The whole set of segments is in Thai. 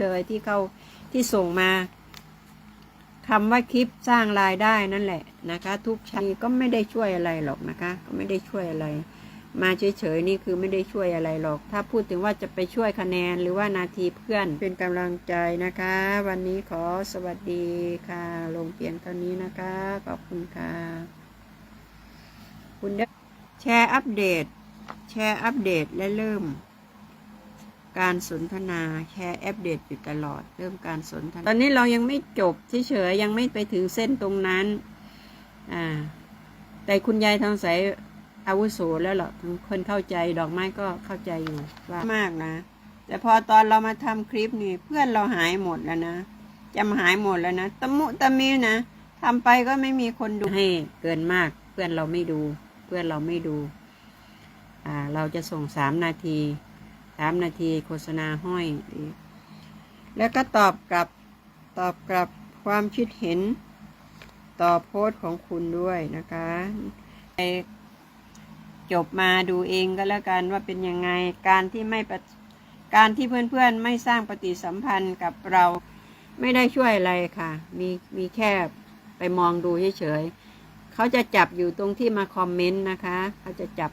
เลยที่เขาที่ส่งมาคำว่าคลิปสร้างรายได้นั่นแหละนะคะ ทุกชั้นก็ไม่ได้ช่วยอะไรหรอกนะคะ ก็ไม่ได้ช่วยอะไร มาเฉยๆนี่คือไม่ได้ช่วยอะไรหรอก ถ้าพูดถึงว่าจะไปช่วยคะแนนหรือว่านาทีเพื่อนเป็นกำลังใจนะคะ วันนี้ขอสวัสดีค่ะ ลงเพียงเท่านี้นะคะ ขอบคุณค่ะ คุณแชร์อัปเดต แชร์อัปเดตและเริ่ม การสนทนาแชร์อัปเดตอยู่ตลอด เริ่มการสนทนา ตอนนี้เรายังไม่จบเฉยๆยังไม่ไปถึงเส้นตรงนั้นอ่าแต่คุณยายทองใสอาวุโสแล้วหรอทุกคนเข้าใจดอกไม้ก็เข้าใจอยู่ว่ามากนะ แต่พอตอนเรามาทำคลิปนี่ เพื่อนเราหายหมดแล้วนะจำหายหมดแล้วนะตะมุตะมีนะทำไปก็ไม่มีคนดูให้เกินมาก เพื่อนเราไม่ดู เพื่อนเราไม่ดู อ่า เราจะส่งสามนาที สามนาทีโฆษณาห้อยแล้วก็ตอบกลับตอบกลับความคิดเห็นต่อโพสต์ของคุณด้วยนะคะไปจบมาดูเองก็แล้วกันว่าเป็นยังไงการที่ไม่การที่เพื่อนๆไม่สร้างปฏิสัมพันธ์กับเราไม่ได้ช่วยอะไรค่ะ มีมีแค่ไปมองดูเฉยๆเขาจะจับอยู่ตรงที่มาคอมเมนต์นะคะ เขาจะจับ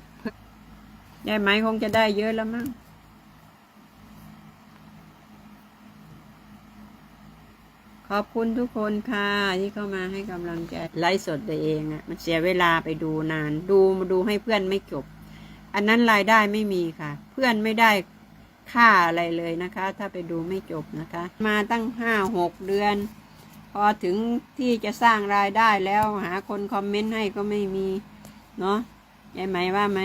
ได้ไหมคงจะได้เยอะแล้วมั้ง ขอบคุณทุกคนค่ะ ที่เข้ามาให้กำลังใจไลฟ์สดตัวเองอะ่ะมันเสียเวลาไปดูนาน ดูมาดูให้เพื่อนไม่จบ อันนั้นรายได้ไม่มีค่ะ เพื่อนไม่ได้ค่าอะไรเลยนะคะ ถ้าไปดูไม่จบนะคะ มาตั้งห้าหกเดือน พอถึงที่จะสร้างรายได้แล้วหาคนคอมเมนต์ให้ก็ไม่มี เนาะยายไหมว่าไหม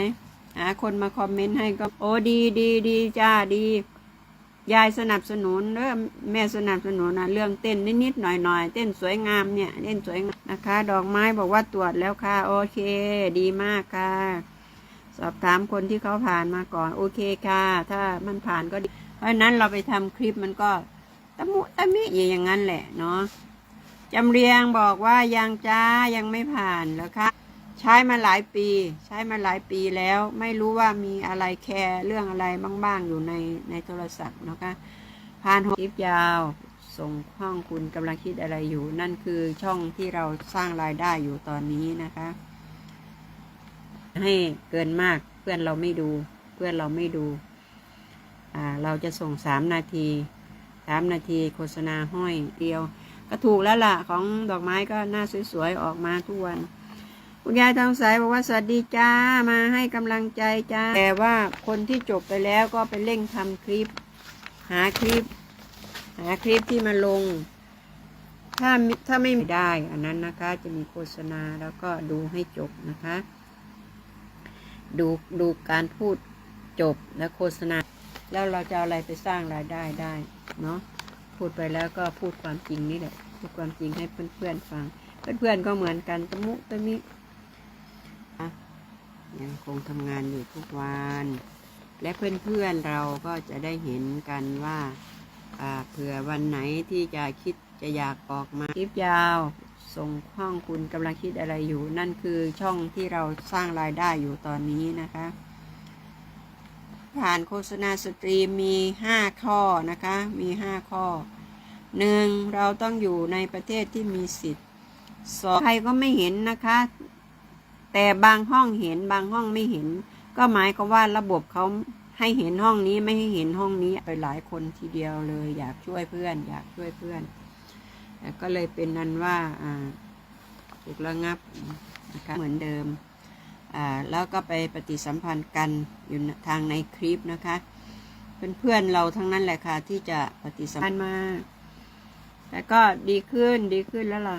หาคนมาคอมเมนต์ให้ก็ โอ้ดีดีดีจ้าดี ยายสนับสนุนเด้อแม่สนับสนุนนะเรื่องเต้นนิดๆหน่อยๆเต้นสวยงามเนี่ยเต้นสวยงามนะคะ ดอกไม้บอกว่าตรวจแล้วค่ะ โอเค ดีมากค่ะ สอบถามคนที่เขาผ่านมาก่อน โอเคค่ะ ถ้ามันผ่านก็ดี เพราะนั้นเราไปทำคลิปมันก็ตะมุตะมิอย่างนั้นแหละเนาะจำเรียงบอกว่ายังจ้ายังไม่ผ่านแล้วค่ะ ใช้มาหลายปี ใช้มาหลายปีแล้ว ไม่รู้ว่ามีอะไรแคร์เรื่องอะไรบ้างๆอยู่ในในโทรศัพท์นะคะผ่านคลิปยาวส่งห้องคุณกำลังคิดอะไรอยู่ นั่นคือช่องที่เราสร้างรายได้อยู่ตอนนี้นะคะ ให้เกินมากเพื่อนเราไม่ดู เพื่อนเราไม่ดูอ่าเราจะส่งสามนาทีสามนาทีโฆษณาห้อยเดียว ก็ถูกแล้วล่ะ ของดอกไม้ก็หน้าสวยๆ ออกมาทุกวัน คุณยายทองใสบอกว่าสวัสดีจ้ามาให้กำลังใจจ้า แต่ว่าคนที่จบไปแล้วก็ไปเร่งทำคลิป หาคลิป หาคลิปที่มาลง ถ้าถ้าไม่ได้อันนั้นนะคะ จะมีโฆษณาแล้วก็ดูให้จบนะคะ ดูดูการพูดจบและโฆษณา แล้วเราจะเอาอะไรไปสร้างรายได้ได้เนาะพูดไปแล้วก็พูดความจริงนี่แหละพูดความจริงให้เพื่อนๆฟัง เพื่อนๆก็เหมือนกันตะมุตะมิ ยังคงทำงานอยู่ทุกวัน และเพื่อนๆเราก็จะได้เห็นกันว่าเผื่อวันไหนที่จะคิดจะอยากออกมาคลิปยาว ส่งห้องคุณกำลังคิดอะไรอยู่ นั่นคือช่องที่เราสร้างรายได้อยู่ตอนนี้นะคะ ผ่านโฆษณาสตรีมมีห้าข้อนะคะ มีห้าข้อหนึ่งเราต้องอยู่ในประเทศที่มีสิทธิ์สองใครก็ไม่เห็นนะคะ แต่บางห้องเห็นบางห้องไม่เห็น ก็หมายความว่าระบบเขาให้เห็นห้องนี้ไม่ให้เห็นห้องนี้ไปหลายคนทีเดียวเลย อยากช่วยเพื่อน อยากช่วยเพื่อนก็เลยเป็นนั้นว่าอ่าถูกระงับนะคะเหมือนเดิมอ่าแล้วก็ไปปฏิสัมพันธ์กันอยู่ทางในคลิปนะคะเพื่อนๆเราทั้งนั้นแหละค่ะที่จะปฏิสัมพันธ์มาแต่ก็ดีขึ้นดีขึ้นแล้วล่ะ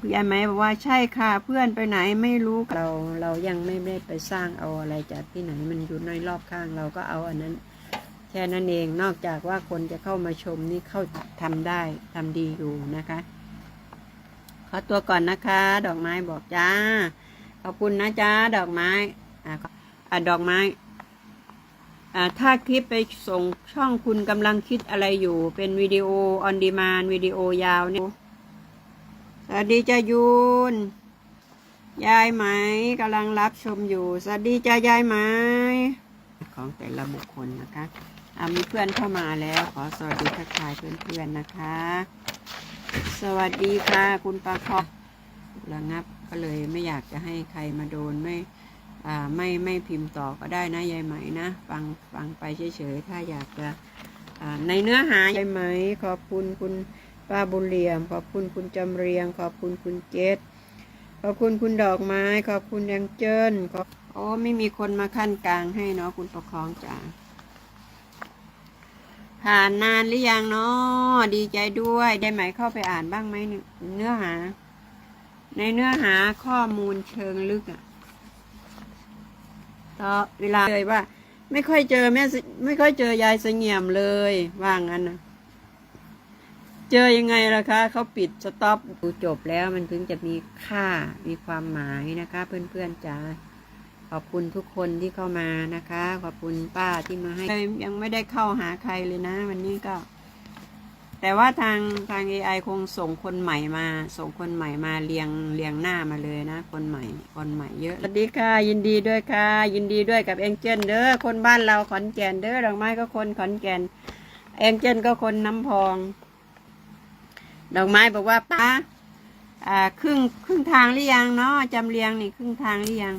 คุณยายไหมบอกว่าใช่ค่ะ เพื่อนไปไหนไม่รู้เราเรายังไม่ได้ไปสร้างเอาอะไรจากที่ไหนมันอยู่ในรอบข้างเราก็เอาอันนั้นแค่นั้นเองนอกจากว่าคนจะเข้ามาชมนี่เข้าทำได้ทำดีอยู่นะคะ ขอตัวก่อนนะคะ ดอกไม้บอกจ้า ขอบคุณนะจ้าดอกไม้อ่าอ่าดอกไม้อ่าถ้าคลิปไปส่งช่องคุณกำลังคิดอะไรอยู่ เป็นวิดีโอออนดีมานวิดีโอยาวเนี่ย สวัสดีจ้ายูน ยายไหมกำลังรับชมอยู่ สวัสดีจ้ายายไหม ของแต่ละบุคคลนะคะอามีเพื่อนเข้ามาแล้ว ขอสวัสดีทักทายเพื่อนๆนะคะ สวัสดีค่ะคุณปลาคอบระงับก็เลยไม่อยากจะให้ใครมาโดนไม่อ่าไม่ไม่พิมพ์ต่อก็ได้นะยายไหมนะฟังฟังไปเฉยๆถ้าอยากจะอ่าในเนื้อหายายไหมขอบคุณคุณ ป้าบุญเหลี่ยม ขอบคุณคุณจำเรียง ขอบคุณคุณเจษขอบคุณคุณดอกไม้ ขอบคุณยังเจิ้นขอบโอ้ไม่มีคนมาขั้นกลางให้เนาะคุณประคองจ๋าผ่านนานหรือยังเนาะดีใจด้วยได้ไหมเข้าไปอ่านบ้างไหมเนื้อหา ในเนื้อหาข้อมูลเชิงลึกอะต่อเวลาเลยว่า ไม่ค่อยเจอแม่ไม่ค่อยเจอยายเสงี่ยมเลยว่างั้นนะ เจอยังไงล่ะคะเขาปิดสต็อปดูจบแล้วมันถึงจะมีค่ามีความหมายนะคะ เพื่อนๆจ๋าขอบคุณทุกคนที่เข้ามานะคะ ขอบคุณป้าที่มาให้ยังไม่ได้เข้าหาใครเลยนะ วันนี้ก็ แต่ว่าทางทาง AI คงส่งคนใหม่มา ส่งคนใหม่มาเรียงเรียงหน้ามาเลยนะ คนใหม่ คนใหม่เยอะสวัสดีค่ะ ยินดีด้วยค่ะ ยินดีด้วยกับเอ็งเจนเด้อคนบ้านเราขอนแก่นเด้อดอกไม้ก็คนขอนแก่นเอ็งเจนก็คนน้ำพอง ดอกไม้บอกว่าป้าอ่าครึ่งครึ่งทางหรือยังเนาะจำเรียงนี่ครึ่งทางหรือยัง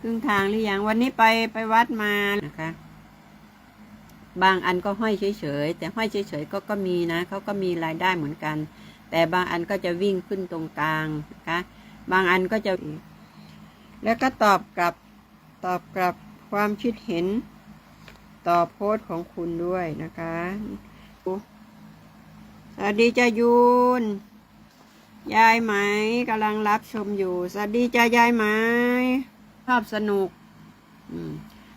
ครึ่งทางหรือยัง วันนี้ไปไปวัดมานะคะ บางอันก็ห้อยเฉยๆแต่ห้อยเฉยๆก็ก็มีนะเขาก็มีรายได้เหมือนกัน แต่บางอันก็จะวิ่งขึ้นตรงกลางนะคะบางอันก็จะ แล้วก็ตอบกลับตอบกลับความคิดเห็นต่อโพสต์ของคุณด้วยนะคะ สวัสดีจ้ายูน ยายไหมกำลังรับชมอยู่ สวัสดีจ้ายายไหมชอบสนุกอืม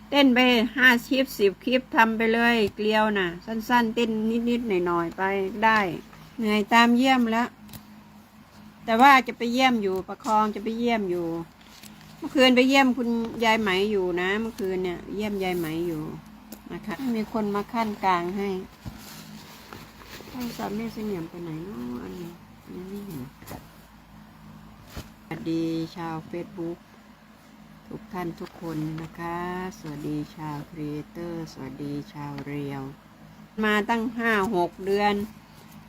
เต้นไปห้าคลิปสิบคลิปทำไปเลยเกลียวน่ะ สั้น ๆ เต้นนิดๆหน่อยๆไปได้ เหนื่อยตามเยี่ยมแล้ว แต่ว่าจะไปเยี่ยมอยู่ประคองจะไปเยี่ยมอยู่ เมื่อคืนไปเยี่ยมคุณยายไหมอยู่นะ เมื่อคืนเนี่ย เยี่ยมยายไหมอยู่นะคะมีคนมาขั้นกลางให้ โทรศัพท์แม่เสงี่ยมไปไหนเนาะอันนี้ยังไม่เห็นสวัสดีชาวเฟซบุ๊กทุกท่านทุกคนนะคะ สวัสดีชาวครีเอเตอร์สวัสดีชาวเรียว มาตั้งห้าหกเดือน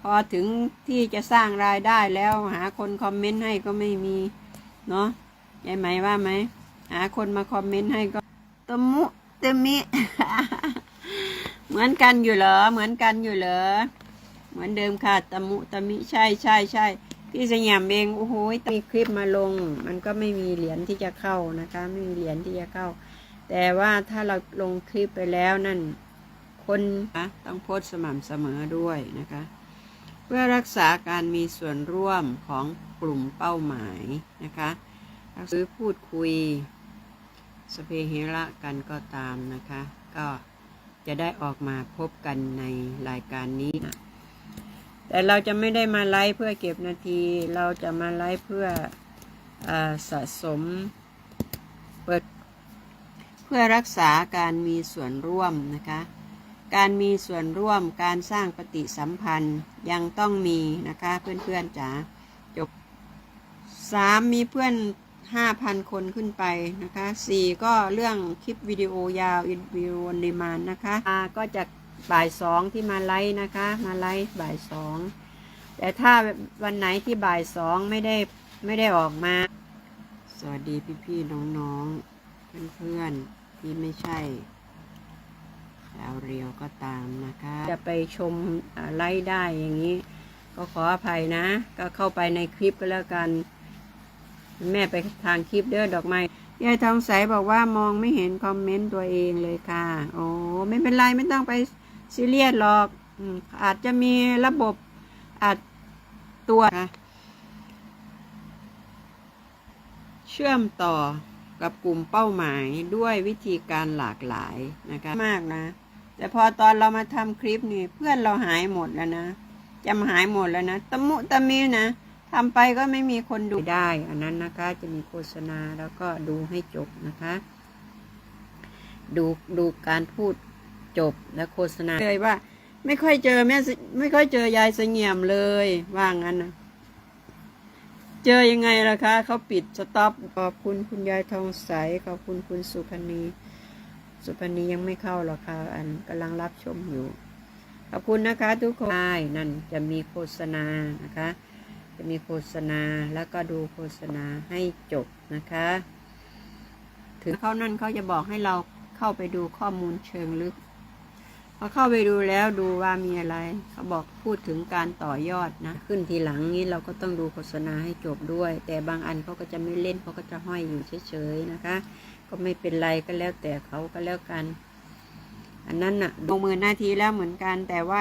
พอถึงที่จะสร้างรายได้แล้วหาคนคอมเมนต์ให้ก็ไม่มีเนาะยายไหมว่าไหม หาคนมาคอมเมนต์ให้ก็ตมุตมิ เหมือนกันอยู่เหรอ เหมือนกันอยู่เหรอ เหมือนเดิมค่ะตะมุตะมิใช่ใช่ใช่พี่สยามเองโอ้โหมีคลิปมาลง มันก็ไม่มีเหรียญที่จะเข้านะคะ ไม่มีเหรียญที่จะเข้า แต่ว่าถ้าเราลงคลิปไปแล้วนั่น คนนะต้องโพสต์สม่ำเสมอด้วยนะคะ เพื่อรักษาการมีส่วนร่วมของกลุ่มเป้าหมายนะคะหรือพูดคุยสเปเฮระกันก็ตามนะคะ ก็จะได้ออกมาพบกันในรายการนี้นะ แต่เราจะไม่ได้มาไลฟ์เพื่อเก็บนาที เราจะมาไลฟ์เพื่ออสะสมเปิดเพื่อรักษาการมีส่วนร่วมนะคะ การมีส่วนร่วมการสร้างปฏิสัมพันธ์ยังต้องมีนะคะเพื่อนๆจ๋าจบสามมีเพื่อนห้าพันคนขึ้นไปนะคะสี่ก็เรื่องคลิปวิดีโอยาววิดีโออนดีมานนะคะอาก็จะ บ่ายสองที่มาไลฟ์นะคะ มาไลฟ์บ่ายสองแต่ถ้าวันไหนที่บ่ายสองไม่ได้ไม่ได้ออกมา สวัสดีพี่ๆน้องๆ เพื่อนๆที่ไม่ใช่ชาวเรียวก็ตามนะคะ จะไปชมไลฟ์ได้อย่างนี้ ก็ขออภัยนะ ก็เข้าไปในคลิปก็แล้วกัน แม่ไปทางคลิปเด้อดอกไม้ยายทองใสบอกว่ามองไม่เห็นคอมเมนต์ตัวเองเลยค่ะ โอ้ไม่เป็นไรไม่ต้องไป ซีเรียสหรอกอาจจะมีระบบอาจตัวนะเชื่อมต่อกับกลุ่มเป้าหมายด้วยวิธีการหลากหลายนะคะมากนะ แต่พอตอนเรามาทำคลิปนี่เพื่อนเราหายหมดแล้วนะจำหายหมดแล้วนะตะมุตะมีนะทำไปก็ไม่มีคนดูได้ อันนั้นนะคะจะมีโฆษณาแล้วก็ดูให้จบนะคะ ดูดูการพูด จบและโฆษณาเลยว่า ไม่ค่อยเจอแม่ไม่ค่อยเจอยายเสงี่ยมเลยว่างั้นนะเจอยังไงล่ะคะเขาปิดสต็อปขอบคุณคุณยายทองใสขอบคุณคุณสุพนีสุพรรณียังไม่เข้าหรอกค่ะอันกำลังรับชมอยู่ ขอบคุณนะคะ ทุกคนใช่นั่นจะมีโฆษณานะคะ จะมีโฆษณาแล้วก็ดูโฆษณาให้จบนะคะ ถึงเขานั่นเขาจะบอกให้เราเข้าไปดูข้อมูลเชิงลึก พอเข้าไปดูแล้วดูว่ามีอะไร เขาบอกพูดถึงการต่อยอดนะ ขึ้นทีหลังนี้เราก็ต้องดูโฆษณาให้จบด้วย แต่บางอันเขาก็จะไม่เล่นเขาก็จะห้อยอยู่เฉยๆนะคะ ก็ไม่เป็นไรก็แล้วแต่เขาก็แล้วกัน อันนั้นน่ะลงมือหน้าทีแล้วเหมือนกันแต่ว่า